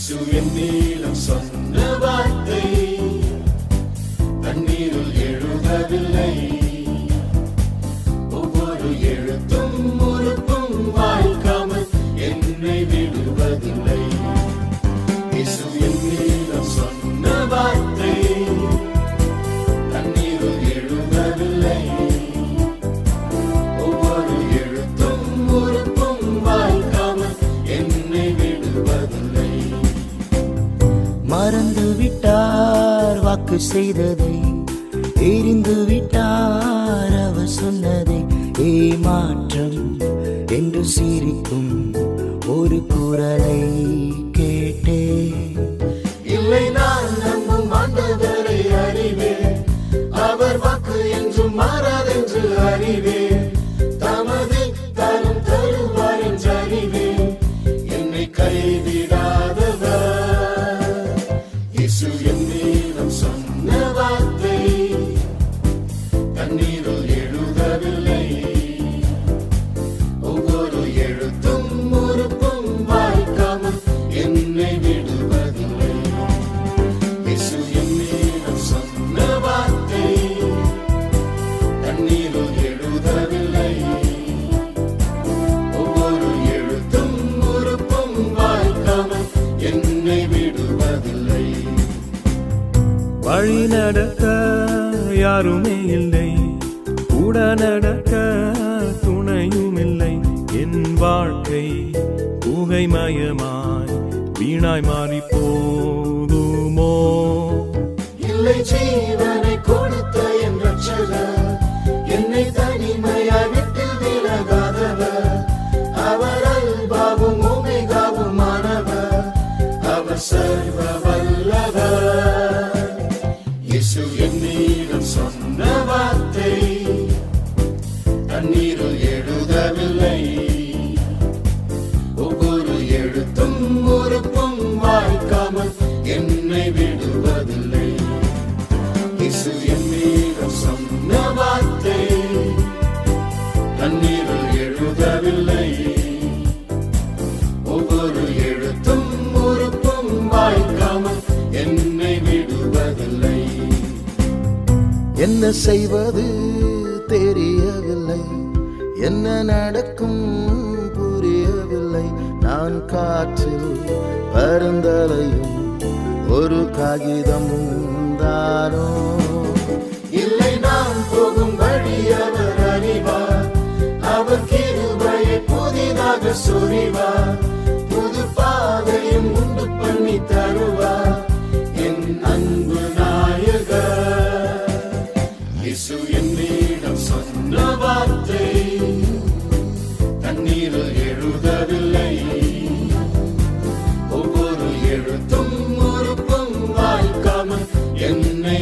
இயேசு என்னிடம் சொன்ன வார்த்தை தண்ணீரில் மறந்து விட்டார் வாக்கு செய்ததை எரிந்து விட்டார். அவர் சொன்னதை ஏமாற்றம் என்று சிரிக்கும் ஒரு குரலை இல்லை நான் நம்பும் ஆண்டவரை அவர் வாக்கு மாறாதென்று தமது தரும் தருவார் என்று என்னை கைது தண்ணீரில் எழுதவில்லை ஒவ்வொரு எழுத்தும் உறுப்பும் வாய்க்காமல் என்னை விடுவதில்லை. இயேசு என்னிடம் சொன்ன வார்த்தை தண்ணீரில் எழுதவில்லை ஒவ்வொரு எழுத்தும் உறுப்பும் வாய்க்காமல் என்னை விடுவதில்லை. யாருமே இல்லை. கூட நடக்க துணையும் இல்லை. என் வாழ்க்கை புகைமயமாய் வீணாய் மாறி போதுமோ? இல்லை ஜீவனை கொடுத்த என்னிடம் சொன்ன வார்த்தை. தண்ணீரில் எழுதவில்லை. ஒவ்வொரு எழுத்தும் உறுப்பும் வாய்க்காமல் என்னை விடுவதில்லை. இயேசு என்னிடம் சொன்ன வார்த்தை. தண்ணீர் என்ன செய்வது தெரியவில்லை. என்ன நடக்கும் புரியவில்லை. நான் காற்றில் பருந்தலையும் ஒரு காகிதம் தானோ இல்லை நாம் போகும் வழி அவர் அறிவார் அவர் கிருபையை புதிதாக சொறிவார் புது பாதையும் உண்டு பண்ணி தருவார் என் அன்பு எழுதவில்லை ஒவ்வொரு எழுத்தும் உறுப்பும் வாய்க்காமல் என்னை